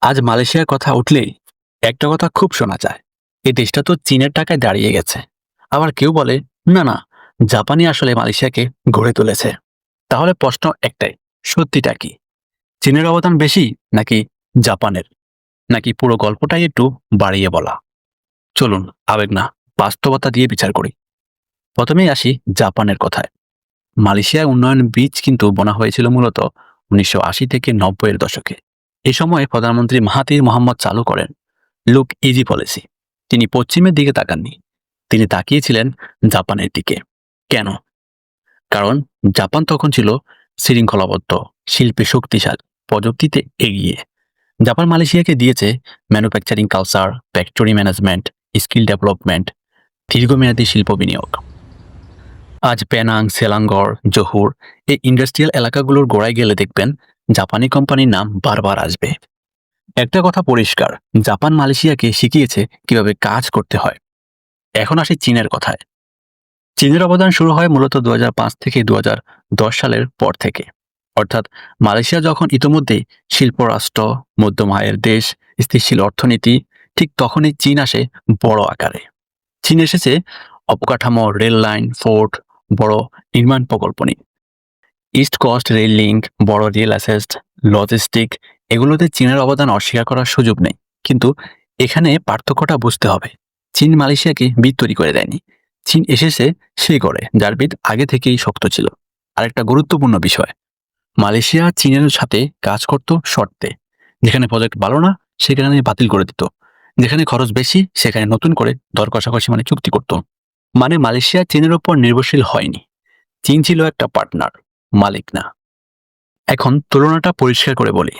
আজ মালয়েশিয়ার কথা উঠলেই একটা কথা খুব শোনা যায়। এই দেশটা তো চীনের টাকায় দাঁড়িয়ে গেছে। আবার কেউ বলে, না না জাপানি আসলে মালয়েশিয়াকে গড়ে তুলেছে। তাহলে প্রশ্ন একটাই, সত্যিটা কি? চীনের অবদান বেশি নাকি জাপানের? নাকি পুরো গল্পটাই একটু বাড়িয়ে বলা? চলুন, আবেগ না, বাস্তবতা দিয়ে বিচার করি। প্রথমেই আসি জাপানের কথায়। মালয়েশিয়ার উন্নয়ন বীজ কিন্তু বোনা হয়েছিল মূলত উনিশশো আশি থেকে নব্বইয়ের দশকে। এই সময়ে প্রধানমন্ত্রী মাহাতির মোহাম্মদ চালু করেন লুক ইজি পলিসি। তিনি পশ্চিমের দিকে তাকাননি। তিনি তাকিয়েছিলেন জাপানের দিকে। কেন? কারণ জাপান তখন ছিল শৃঙ্খলাবদ্ধ, শিল্পে শক্তিশালী, প্রযুক্তিতে এগিয়ে। জাপান মালয়েশিয়াকে দিয়েছে manufacturing culture, factory management, skill development, দীর্ঘমেয়াদী শিল্প বিনিয়োগ। আজ পেনাং, সেলাঙ্গর, জহুর এই ইন্ডাস্ট্রিয়াল এলাকাগুলোর গোড়ায় গেলে দেখবেন জাপানি কোম্পানির নাম বারবার আসবে। একটা কথা পরিষ্কার, জাপান মালয়েশিয়াকে শিখিয়েছে কীভাবে কাজ করতে হয়। এখন আসি চীনের কথায়। চীনের অবদান শুরু হয় মূলত দু হাজার পাঁচ থেকে দু হাজার দশ সালের পর থেকে। অর্থাৎ মালয়েশিয়া যখন ইতোমধ্যেই শিল্প রাষ্ট্র মধ্যম আয়ের দেশ, স্থিতিশীল অর্থনীতি, ঠিক তখনই চীন আসে বড় আকারে। চীন এসেছে অবকাঠামো, রেল লাইন, ফোর্ট, বড় নির্মাণ প্রকল্প নিয়ে। ইস্ট কোস্ট রেল লিঙ্ক বড় রিয়েল অ্যাসেস্ট লজিস্টিক এগুলোতে চীনের অবদান অস্বীকার করার সুযোগ নেই। কিন্তু এখানে পার্থক্যটা বুঝতে হবে। চীন মালয়েশিয়াকে বিদ তৈরি করে দেয়নি। চীন এসেছে সে করে, যার বিদ আগে থেকেই শক্ত ছিল। আরেকটা গুরুত্বপূর্ণ বিষয়, মালয়েশিয়া চীনের সাথে কাজ করত শর্তে। যেখানে প্রজেক্ট ভালো না, সেখানে বাতিল করে দিত। যেখানে খরচ বেশি, সেখানে নতুন করে দর কষাকষি মানে চুক্তি করত। মানে মালয়েশিয়া চীনের ওপর নির্ভরশীল হয়নি। চীন ছিল একটা পার্টনার। মালিক না। এখন তুলনাটা পরিষ্কার করে বলি।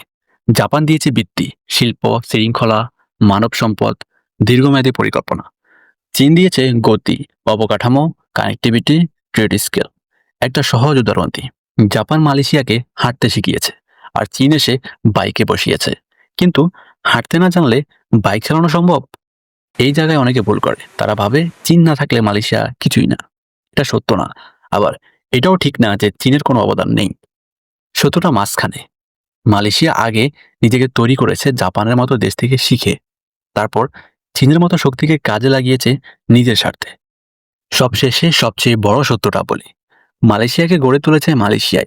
জাপান দিয়েছে বৃত্তি, শিল্প, শৃঙ্খলা, মানব সম্পদ, দীর্ঘমেয়াদী পরিকল্পনা। চীন দিয়েছে গতি, অবকাঠামো কানেক্টিভিটি ট্রেড স্কেল একটা সহজ উদাহরণ দিই জাপান মালয়েশিয়াকে হাঁটতে শিখিয়েছে, আর চীন এসে বাইকে বসিয়েছে। কিন্তু হাঁটতে না জানলে বাইক চালানো সম্ভব? এই জায়গায় অনেকে ভুল করে। তারা ভাবে চীন না থাকলে মালয়েশিয়া কিছুই না। এটা সত্য না। আবার এটাও ঠিক না যে চীনের কোনো অবদান নেই। সত্যটা মাঝখানে। মালয়েশিয়া আগে নিজেকে তৈরি করেছে জাপানের মতো দেশ থেকে শিখে। তারপর চীনের মতো শক্তিকে কাজে লাগিয়েছে নিজের স্বার্থে। সবশেষে সবচেয়ে বড় সত্যটা বলি। মালয়েশিয়াকে গড়ে তুলেছে মালয়েশিয়ায়।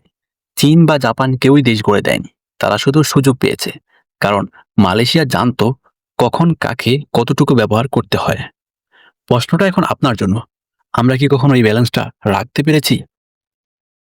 চীন বা জাপান কেউই দেশ গড়ে দেয়নি। তারা শুধু সুযোগ পেয়েছে। কারণ মালয়েশিয়া জানত কখন কাকে কতটুকু ব্যবহার করতে হয়। প্রশ্নটা এখন আপনার জন্য। আমরা কি কখনো এই ব্যালেন্সটা রাখতে পেরেছি?